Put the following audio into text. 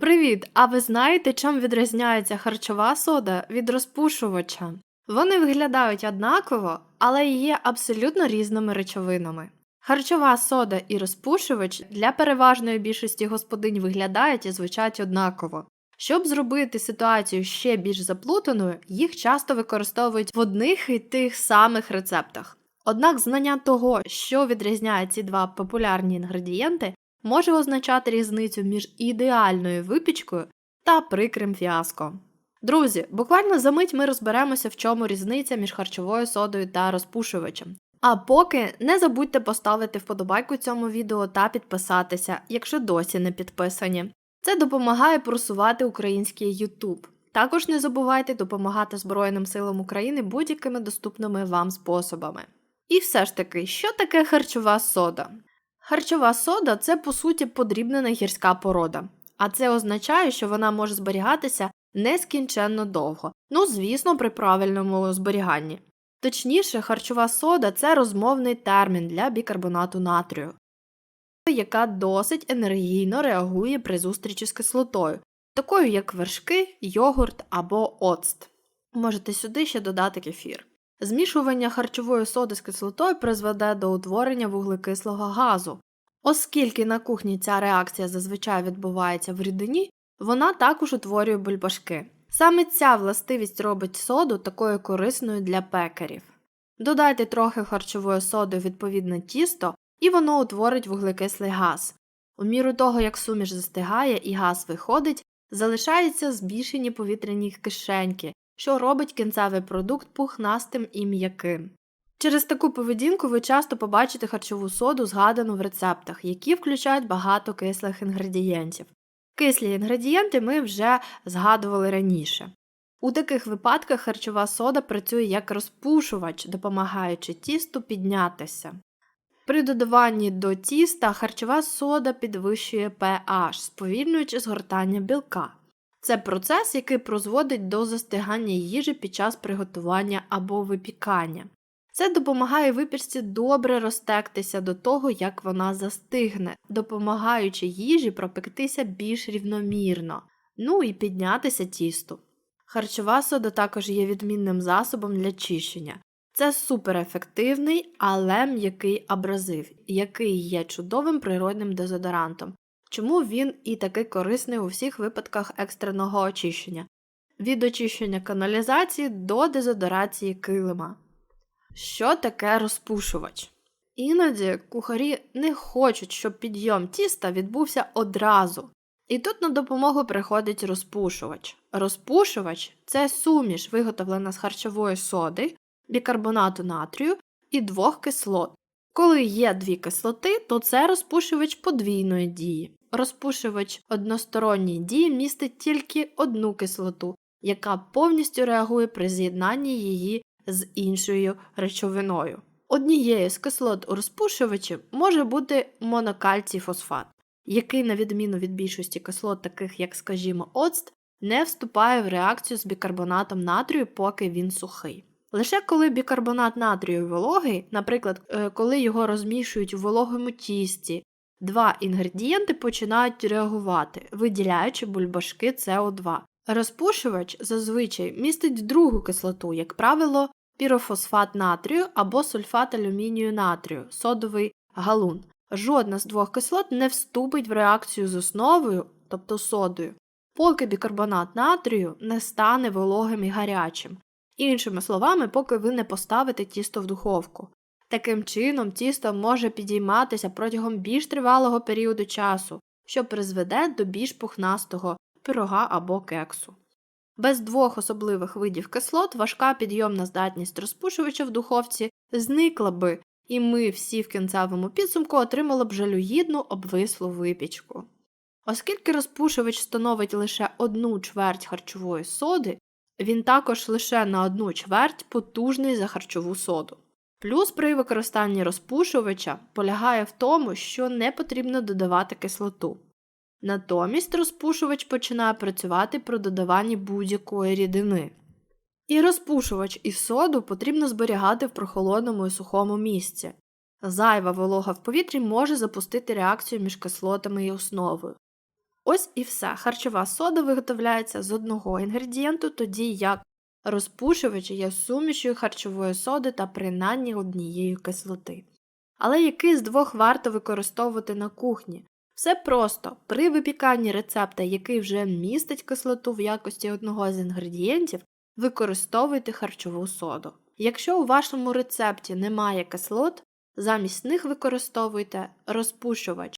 Привіт! А ви знаєте, чим відрізняється харчова сода від розпушувача? Вони виглядають однаково, але є абсолютно різними речовинами. Харчова сода і розпушувач для переважної більшості господинь виглядають і звучать однаково. Щоб зробити ситуацію ще більш заплутаною, їх часто використовують в одних і тих самих рецептах. Однак знання того, що відрізняє ці два популярні інгредієнти, може означати різницю між ідеальною випічкою та прикрим фіаско. Друзі, буквально за мить ми розберемося, в чому різниця між харчовою содою та розпушувачем. А поки не забудьте поставити вподобайку цьому відео та підписатися, якщо досі не підписані. Це допомагає просувати український YouTube. Також не забувайте допомагати Збройним силам України будь-якими доступними вам способами. І все ж таки, що таке харчова сода? Харчова сода це по суті подрібнена гірська порода, а це означає, що вона може зберігатися нескінченно довго, ну звісно, при правильному зберіганні. Точніше, харчова сода це розмовний термін для бікарбонату натрію, яка досить енергійно реагує при зустрічі з кислотою, такою як вершки, йогурт або оцт. Можете сюди ще додати кефір. Змішування харчової соди з кислотою призведе до утворення вуглекислого газу. Оскільки на кухні ця реакція зазвичай відбувається в рідині, вона також утворює бульбашки. Саме ця властивість робить соду такою корисною для пекарів. Додайте трохи харчової соди у відповідне тісто, і воно утворить вуглекислий газ. У міру того, як суміш застигає і газ виходить, залишаються збільшені повітряні кишеньки, що робить кінцевий продукт пухнастим і м'яким. Через таку поведінку ви часто побачите харчову соду, згадану в рецептах, які включають багато кислих інгредієнтів. Кислі інгредієнти ми вже згадували раніше. У таких випадках харчова сода працює як розпушувач, допомагаючи тісту піднятися. При додаванні до тіста харчова сода підвищує pH, сповільнюючи згортання білка. Це процес, який призводить до застигання їжі під час приготування або випікання. Це допомагає випічці добре розтектися до того, як вона застигне, допомагаючи їжі пропектися більш рівномірно, ну і піднятися тісту. Харчова сода також є відмінним засобом для чищення. Це суперефективний, але м'який абразив, який є чудовим природним дезодорантом. Чому він і такий корисний у всіх випадках екстреного очищення, від очищення каналізації до дезодорації килима. Що таке розпушувач? Іноді кухарі не хочуть, щоб підйом тіста відбувся одразу. І тут на допомогу приходить розпушувач. Розпушувач це суміш, виготовлена з харчової соди, бікарбонату натрію і двох кислот. Коли є дві кислоти, то це розпушувач подвійної дії. Розпушувач односторонньої дії містить тільки одну кислоту, яка повністю реагує при з'єднанні її з іншою речовиною. Однією з кислот у розпушувачі може бути монокальцій фосфат, який, на відміну від більшості кислот, таких як, скажімо, оцт, не вступає в реакцію з бікарбонатом натрію, поки він сухий. Лише коли бікарбонат натрію вологий, наприклад, е, коли його розмішують у вологому тісті, два інгредієнти починають реагувати, виділяючи бульбашки СО2. Розпушувач зазвичай містить другу кислоту, як правило, пірофосфат натрію або сульфат алюмінію натрію, содовий галун. Жодна з двох кислот не вступить в реакцію з основою, тобто содою, поки бікарбонат натрію не стане вологим і гарячим. Іншими словами, поки ви не поставите тісто в духовку. Таким чином, тісто може підійматися протягом більш тривалого періоду часу, що призведе до більш пухнастого пирога або кексу. Без двох особливих видів кислот важка підйомна здатність розпушувача в духовці зникла би, і ми всі в кінцевому підсумку отримали б жалюгідну обвислу випічку. Оскільки розпушувач становить лише одну чверть харчової соди, він також лише на одну чверть потужний за харчову соду. Плюс при використанні розпушувача полягає в тому, що не потрібно додавати кислоту. Натомість розпушувач починає працювати при додаванні будь-якої рідини. І розпушувач і соду потрібно зберігати в прохолодному і сухому місці. Зайва волога в повітрі може запустити реакцію між кислотами і основою. Ось і все. Харчова сода виготовляється з одного інгредієнту, тоді як розпушувач є сумішю харчової соди та принаймні однієї кислоти. Але який з двох варто використовувати на кухні? Все просто при випіканні рецепта, який вже містить кислоту в якості одного з інгредієнтів, використовуйте харчову соду. Якщо у вашому рецепті немає кислот, замість них використовуйте розпушувач